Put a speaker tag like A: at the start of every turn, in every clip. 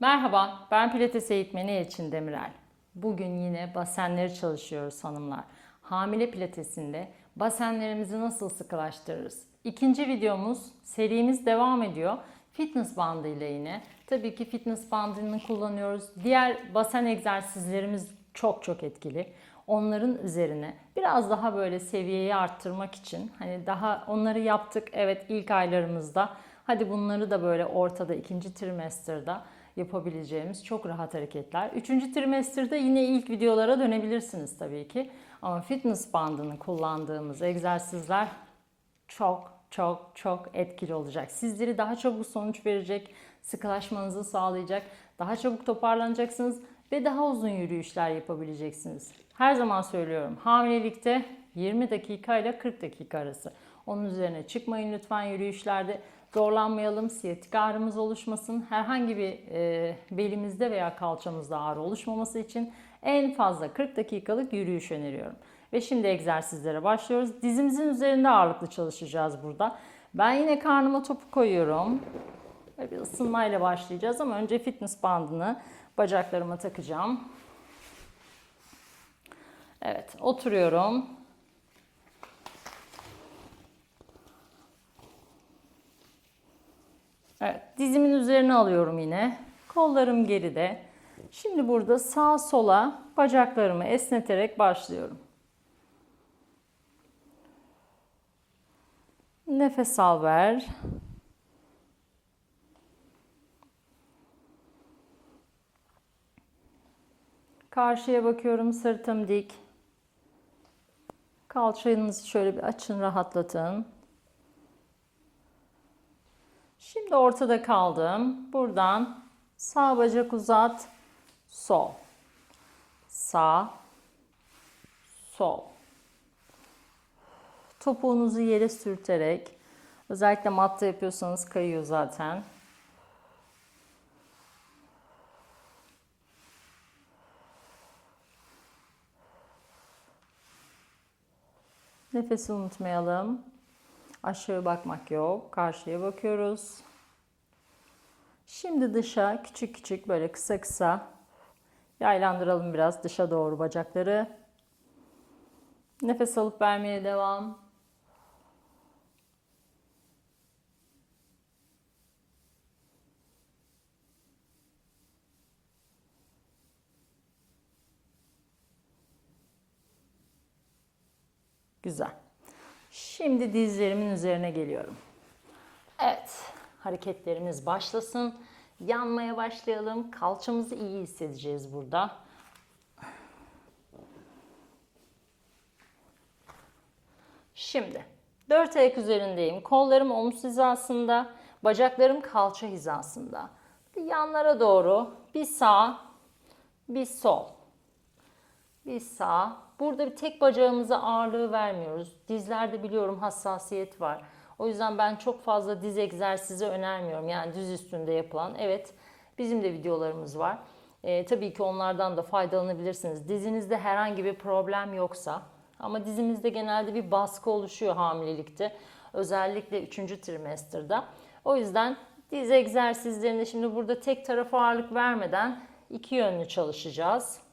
A: Merhaba, ben Pilates eğitmeni Elçin Demirel. Bugün yine basenleri çalışıyoruz hanımlar. Hamile pilatesinde basenlerimizi nasıl sıkılaştırırız? İkinci videomuz, serimiz devam ediyor. Fitness bandı ile yine. Tabii ki fitness bandını kullanıyoruz. Diğer basen egzersizlerimiz çok çok etkili. Onların üzerine biraz daha böyle seviyeyi arttırmak için hani daha onları yaptık evet ilk aylarımızda. Hadi bunları da böyle ortada ikinci trimester'da yapabileceğimiz çok rahat hareketler. Üçüncü trimesterde yine ilk videolara dönebilirsiniz tabii ki. Ama fitness bandını kullandığımız egzersizler çok çok çok etkili olacak. Sizleri daha çabuk sonuç verecek, sıkılaşmanızı sağlayacak, daha çabuk toparlanacaksınız ve daha uzun yürüyüşler yapabileceksiniz. Her zaman söylüyorum hamilelikte 20 dakika ile 40 dakika arası. Onun üzerine çıkmayın lütfen yürüyüşlerde. Zorlanmayalım, siyatik ağrımız oluşmasın. Herhangi bir e, belimizde veya kalçamızda ağrı oluşmaması için en fazla 40 dakikalık yürüyüş öneriyorum. Ve şimdi egzersizlere başlıyoruz. Dizimizin üzerinde ağırlıklı çalışacağız burada. Ben yine karnıma topu koyuyorum. Ve bir ısınmayla başlayacağız ama önce fitness bandını bacaklarıma takacağım. Evet, oturuyorum. Evet, dizimin üzerine alıyorum yine. Kollarım geride. Şimdi burada sağ sola bacaklarımı esneterek başlıyorum. Nefes al ver. Karşıya bakıyorum, sırtım dik. Kalçanızı şöyle bir açın, rahatlatın. Şimdi ortada kaldım. Buradan sağ bacak uzat, sol. Sağ, sol. Topuğunuzu yere sürterek, özellikle matta yapıyorsanız kayıyor zaten. Nefesi unutmayalım. Aşağı bakmak yok. Karşıya bakıyoruz. Şimdi dışa küçük küçük böyle kısa kısa yaylandıralım biraz dışa doğru bacakları. Nefes alıp vermeye devam. Güzel. Şimdi dizlerimin üzerine geliyorum. Evet, hareketlerimiz başlasın. Yanmaya başlayalım. Kalçamızı iyi hissedeceğiz burada. Şimdi dört ayak üzerindeyim. Kollarım omuz hizasında, bacaklarım kalça hizasında. Yanlara doğru bir sağ, bir sol. Bir sağ. Burada bir tek bacağımıza ağırlığı vermiyoruz. Dizlerde biliyorum hassasiyet var. O yüzden ben çok fazla diz egzersizi önermiyorum. Yani düz üstünde yapılan. Evet bizim de videolarımız var. Ee, tabii ki onlardan da faydalanabilirsiniz. Dizinizde herhangi bir problem yoksa. Ama dizimizde genelde bir baskı oluşuyor hamilelikte. Özellikle 3. trimesterda. O yüzden diz egzersizlerinde şimdi burada tek tarafa ağırlık vermeden iki yönlü çalışacağız.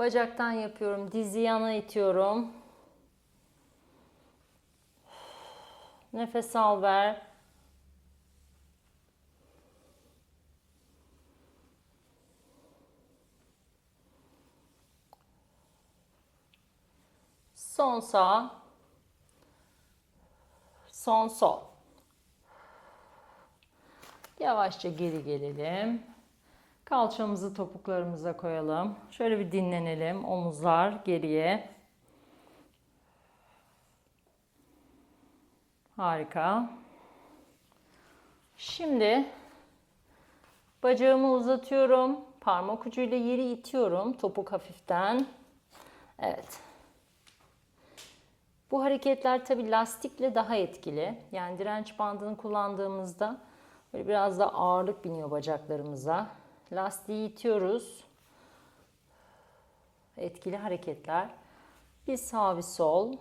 A: Bacaktan yapıyorum. Dizi yana itiyorum. Nefes al ver. Son sağ. Son sol. Yavaşça geri gelelim. Kalçamızı topuklarımıza koyalım. Şöyle bir dinlenelim. Omuzlar geriye. Harika. Şimdi bacağımı uzatıyorum. Parmak ucuyla yeri itiyorum. Topuk hafiften. Evet. Bu hareketler tabi lastikle daha etkili. Yani direnç bandını kullandığımızda böyle biraz da ağırlık biniyor bacaklarımıza. Lastiği itiyoruz. Etkili hareketler. Bir sağ bir sol.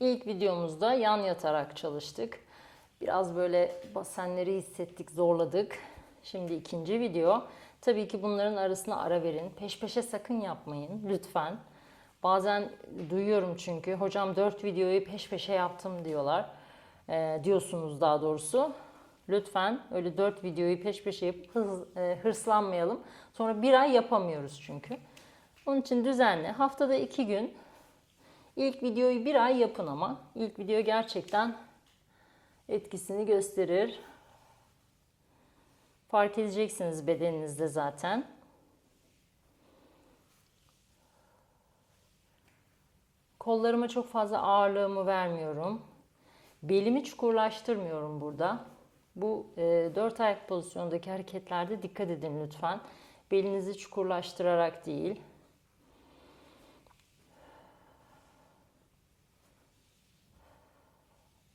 A: İlk videomuzda yan yatarak çalıştık. Biraz böyle basenleri hissettik, zorladık. Şimdi ikinci video. Tabii ki bunların arasına ara verin. Peş peşe sakın yapmayın lütfen. Bazen duyuyorum çünkü hocam 4 videoyu peş peşe yaptım diyorlar. Ee, diyorsunuz daha doğrusu. Lütfen öyle 4 videoyu peş peşe yapıp hız- e, hırslanmayalım. Sonra bir ay yapamıyoruz çünkü. Onun için düzenli. Haftada 2 gün İlk videoyu bir ay yapın ama. İlk video gerçekten etkisini gösterir. Fark edeceksiniz bedeninizde zaten. Kollarıma çok fazla ağırlığımı vermiyorum. Belimi çukurlaştırmıyorum burada. Bu e, dört ayak pozisyondaki hareketlerde dikkat edin lütfen. Belinizi çukurlaştırarak değil.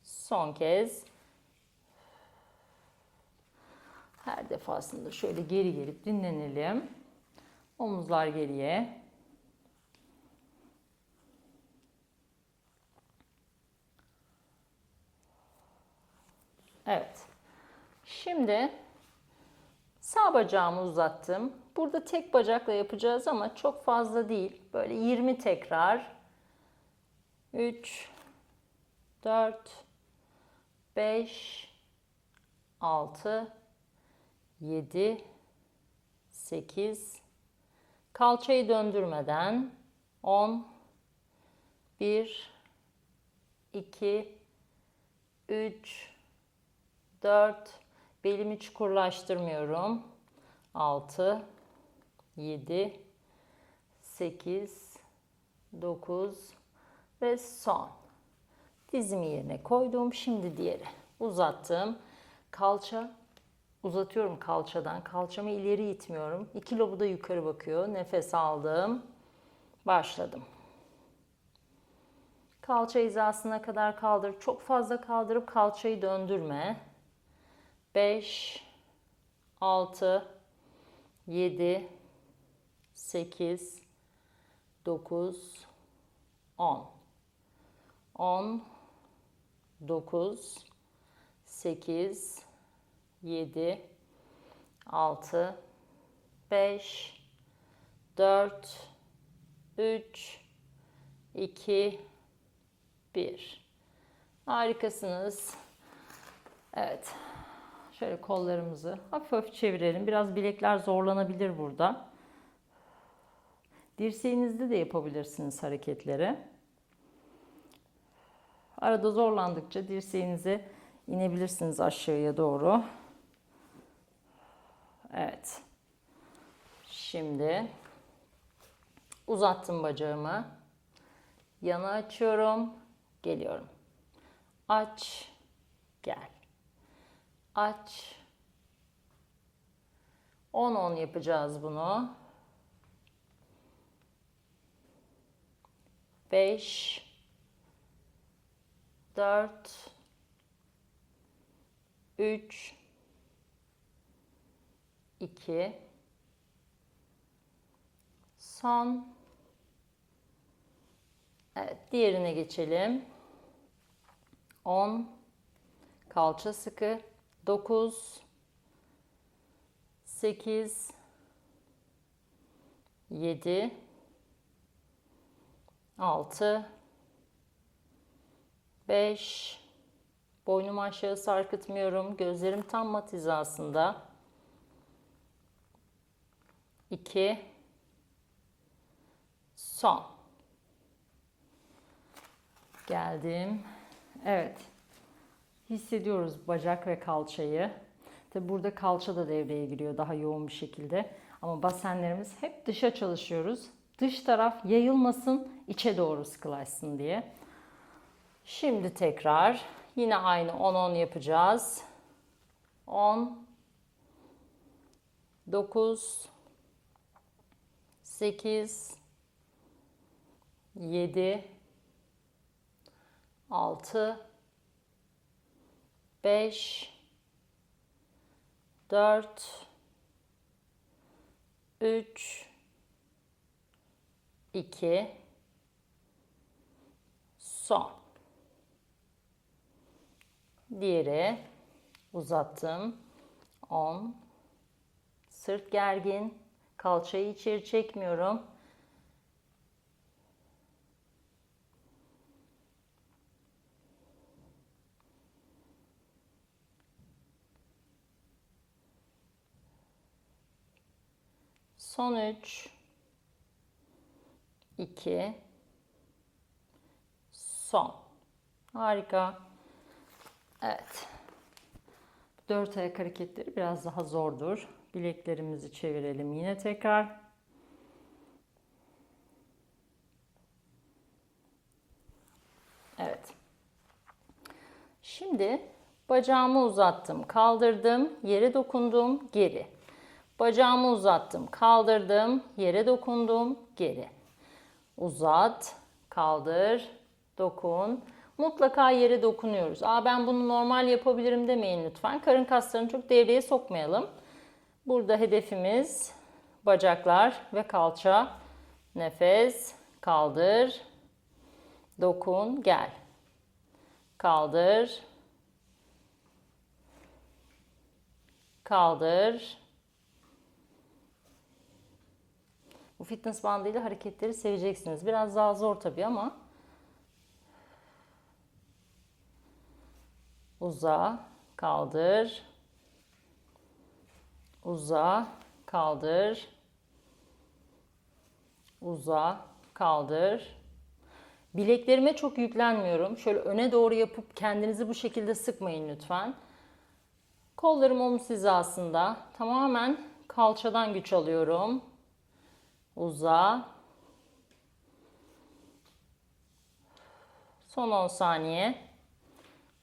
A: Son kez. Her defasında şöyle geri gelip dinlenelim. Omuzlar geriye. Evet. Şimdi sağ bacağımı uzattım. Burada tek bacakla yapacağız ama çok fazla değil. Böyle 20 tekrar. 3 4 5 6 7 8 kalçayı döndürmeden 10 1 2 3 4 belimi çukurlaştırmıyorum 6 7 8 9 ve son Dizimi yerine koydum. Şimdi diğeri. Uzattım. Kalça uzatıyorum kalçadan. Kalçamı ileri itmiyorum. İki lobu da yukarı bakıyor. Nefes aldım. Başladım. Kalça hizasına kadar kaldır. Çok fazla kaldırıp kalçayı döndürme. 5 6 7 8 9 10 10 9 8 7 6 5 4 3 2 1 Harikasınız. Evet. Şöyle kollarımızı hafif hafif çevirelim. Biraz bilekler zorlanabilir burada. Dirseğinizde de yapabilirsiniz hareketleri. Arada zorlandıkça dirseğinize inebilirsiniz aşağıya doğru. Evet. Şimdi uzattım bacağımı. Yana açıyorum. Geliyorum. Aç. Gel. Aç. 10-10 yapacağız bunu. 5 4 3 2 son. Evet diğerine geçelim. 10 kalça sıkı 9 8 7 6 5 Boynumu aşağı sarkıtmıyorum. Gözlerim tam mat hizasında. 2 Son. Geldim. Evet. Hissediyoruz bacak ve kalçayı. Tabi burada kalça da devreye giriyor daha yoğun bir şekilde. Ama basenlerimiz hep dışa çalışıyoruz. Dış taraf yayılmasın, içe doğru sıkılaşsın diye. Şimdi tekrar yine aynı 10-10 yapacağız. 10 9 8 7 6 5 4 3 2 son. Diğeri uzattım. 10 sırt gergin. Kalçayı içeri çekmiyorum. Son 3 2 son. Harika. Evet. Dört ayak hareketleri biraz daha zordur. Bileklerimizi çevirelim yine tekrar. Evet. Şimdi bacağımı uzattım, kaldırdım, yere dokundum, geri. Bacağımı uzattım, kaldırdım, yere dokundum, geri. Uzat, kaldır, dokun. Mutlaka yere dokunuyoruz. Aa ben bunu normal yapabilirim demeyin lütfen. Karın kaslarını çok devreye sokmayalım. Burada hedefimiz bacaklar ve kalça. Nefes, kaldır, dokun, gel. Kaldır. Kaldır. Bu fitness bandıyla hareketleri seveceksiniz. Biraz daha zor tabii ama uza, kaldır. Uza, kaldır. Uza, kaldır. Bileklerime çok yüklenmiyorum. Şöyle öne doğru yapıp kendinizi bu şekilde sıkmayın lütfen. Kollarım omuz hizasında. Tamamen kalçadan güç alıyorum. Uza. Son 10 saniye.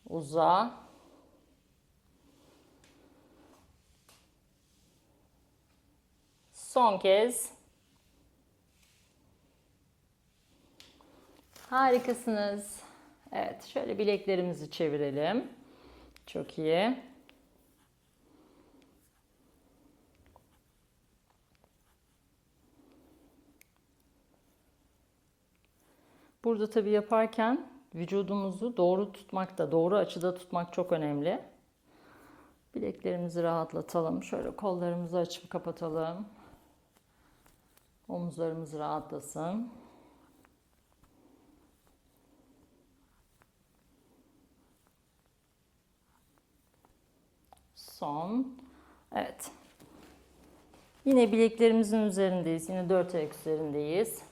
A: Uza. Son kez. Harikasınız. Evet, şöyle bileklerimizi çevirelim. Çok iyi. Burada tabii yaparken vücudumuzu doğru tutmak da, doğru açıda tutmak çok önemli. Bileklerimizi rahatlatalım. Şöyle kollarımızı açıp kapatalım. Omuzlarımız rahatlasın. Son. Evet. Yine bileklerimizin üzerindeyiz. Yine dört ayak üzerindeyiz.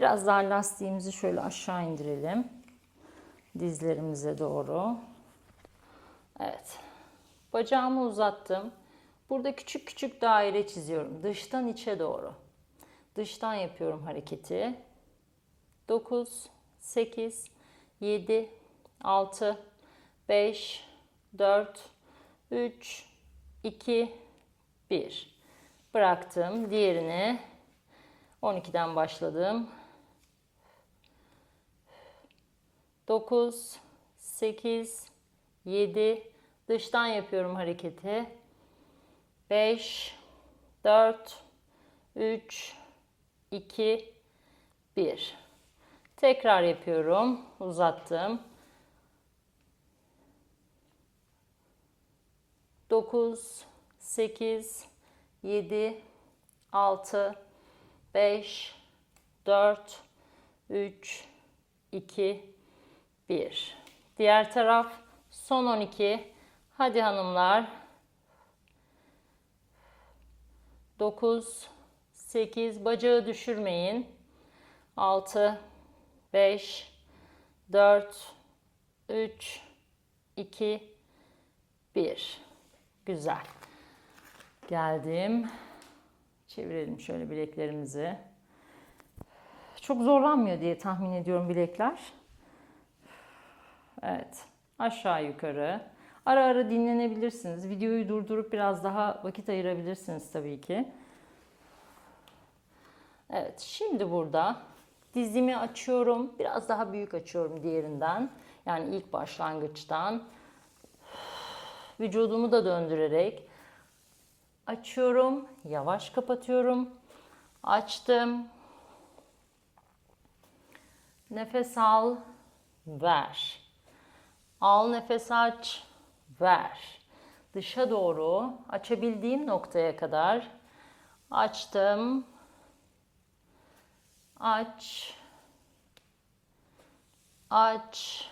A: Biraz daha lastiğimizi şöyle aşağı indirelim. Dizlerimize doğru. Evet. Bacağımı uzattım. Burada küçük küçük daire çiziyorum. Dıştan içe doğru. Dıştan yapıyorum hareketi. 9, 8, 7, 6, 5, 4, 3, 2, 1. Bıraktım. Diğerini 12'den başladım. 9, 8, 7, dıştan yapıyorum hareketi. 5, 4, 3, 2, 1. Tekrar yapıyorum. Uzattım. 9, 8, 7, 6, 5, 4, 3, 2, 1. Diğer taraf son 12. Hadi hanımlar. 9, 8, bacağı düşürmeyin. 6, 5, 4, 3, 2, 1. Güzel. Geldim. Çevirelim şöyle bileklerimizi. Çok zorlanmıyor diye tahmin ediyorum bilekler. Evet. Aşağı yukarı. Ara ara dinlenebilirsiniz. Videoyu durdurup biraz daha vakit ayırabilirsiniz tabii ki. Evet. Şimdi burada dizimi açıyorum. Biraz daha büyük açıyorum diğerinden. Yani ilk başlangıçtan. Vücudumu da döndürerek açıyorum, yavaş kapatıyorum. Açtım. Nefes al, ver. Al nefes aç. Ver. Dışa doğru açabildiğim noktaya kadar açtım. Aç. Aç.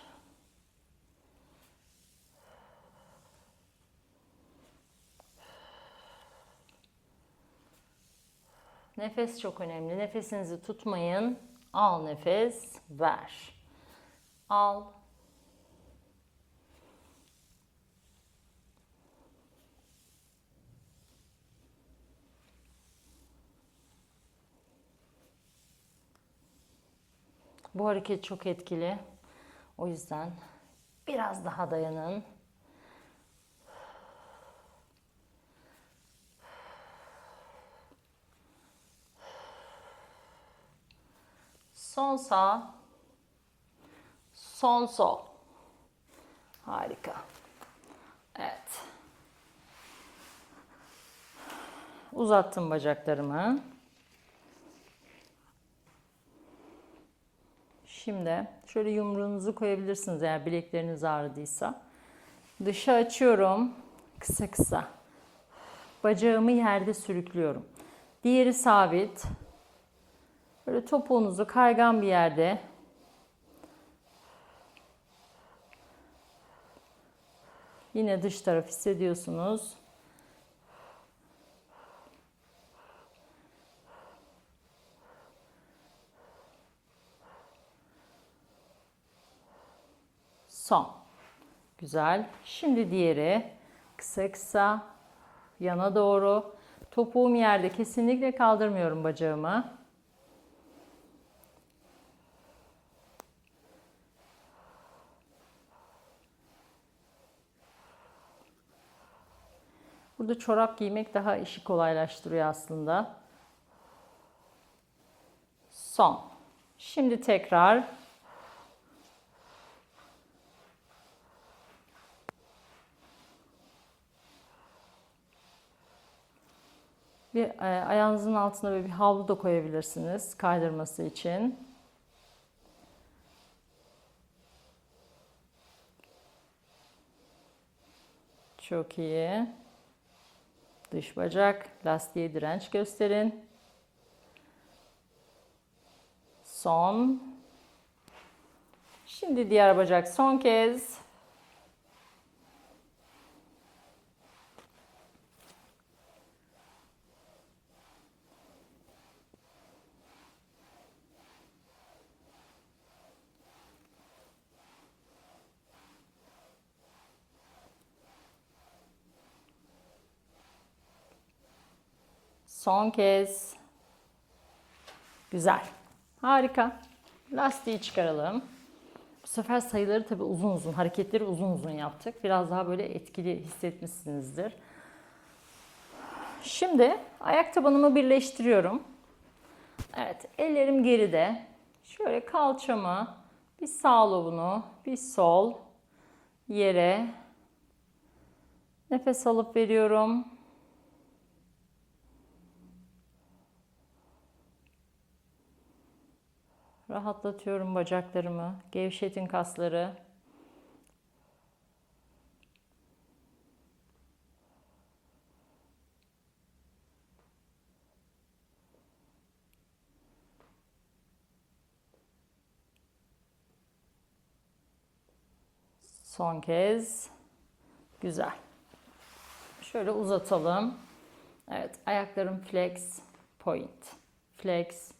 A: Nefes çok önemli. Nefesinizi tutmayın. Al nefes, ver. Al. Bu hareket çok etkili. O yüzden biraz daha dayanın. Son sağ. Son sol. Harika. Evet. Uzattım bacaklarımı. Şimdi şöyle yumruğunuzu koyabilirsiniz eğer bilekleriniz ağrıdıysa. Dışa açıyorum. Kısa kısa. Bacağımı yerde sürüklüyorum. Diğeri sabit. Böyle topuğunuzu kaygan bir yerde Yine dış taraf hissediyorsunuz. Son. Güzel. Şimdi diğeri kısa kısa yana doğru. Topuğum yerde kesinlikle kaldırmıyorum bacağımı. Burada çorap giymek daha işi kolaylaştırıyor aslında. Son. Şimdi tekrar bir e, ayağınızın altına böyle bir havlu da koyabilirsiniz kaydırması için. Çok iyi. Dış bacak, lastiğe direnç gösterin. Son. Şimdi diğer bacak son kez. Son kez. Güzel. Harika. Lastiği çıkaralım. Bu sefer sayıları tabii uzun uzun, hareketleri uzun uzun yaptık. Biraz daha böyle etkili hissetmişsinizdir. Şimdi ayak tabanımı birleştiriyorum. Evet, ellerim geride. Şöyle kalçamı, bir sağ lobunu, bir sol yere nefes alıp veriyorum. Rahatlatıyorum bacaklarımı. Gevşetin kasları. Son kez. Güzel. Şöyle uzatalım. Evet, ayaklarım flex, point. Flex,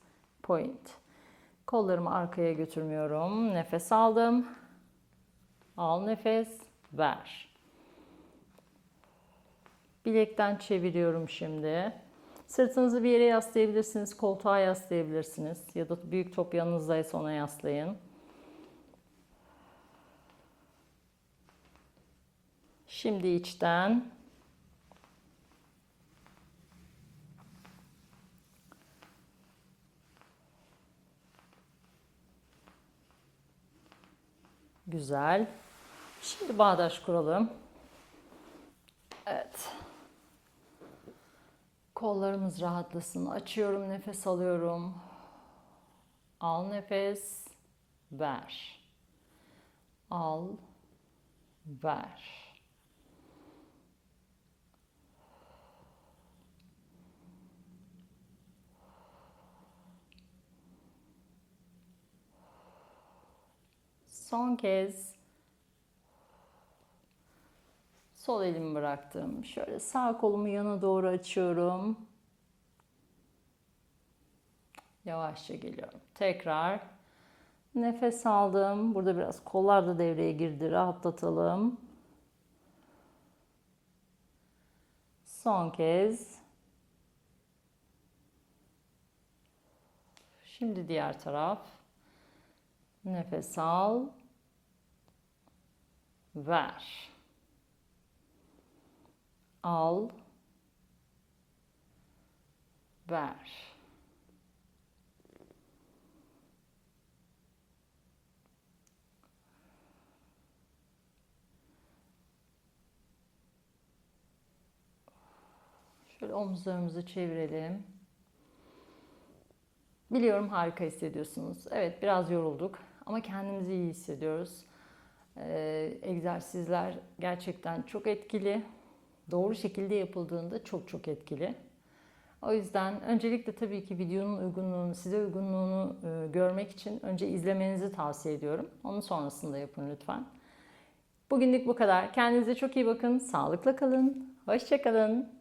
A: point. Kollarımı arkaya götürmüyorum. Nefes aldım. Al nefes, ver. Bilekten çeviriyorum şimdi. Sırtınızı bir yere yaslayabilirsiniz, koltuğa yaslayabilirsiniz ya da büyük top yanınızdaysa ona yaslayın. Şimdi içten Güzel. Şimdi bağdaş kuralım. Evet. Kollarımız rahatlasın. Açıyorum, nefes alıyorum. Al nefes, ver. Al, ver. Son kez sol elimi bıraktım. Şöyle sağ kolumu yana doğru açıyorum. Yavaşça geliyorum. Tekrar nefes aldım. Burada biraz kollar da devreye girdi. Rahatlatalım. Son kez. Şimdi diğer taraf. Nefes al. Ver. Al. Ver. Şöyle omuzlarımızı çevirelim. Biliyorum harika hissediyorsunuz. Evet biraz yorulduk ama kendimizi iyi hissediyoruz. Ee, egzersizler gerçekten çok etkili. Doğru şekilde yapıldığında çok çok etkili. O yüzden öncelikle tabii ki videonun uygunluğunu, size uygunluğunu e, görmek için önce izlemenizi tavsiye ediyorum. Onun sonrasında yapın lütfen. Bugünlük bu kadar. Kendinize çok iyi bakın. Sağlıkla kalın. Hoşçakalın.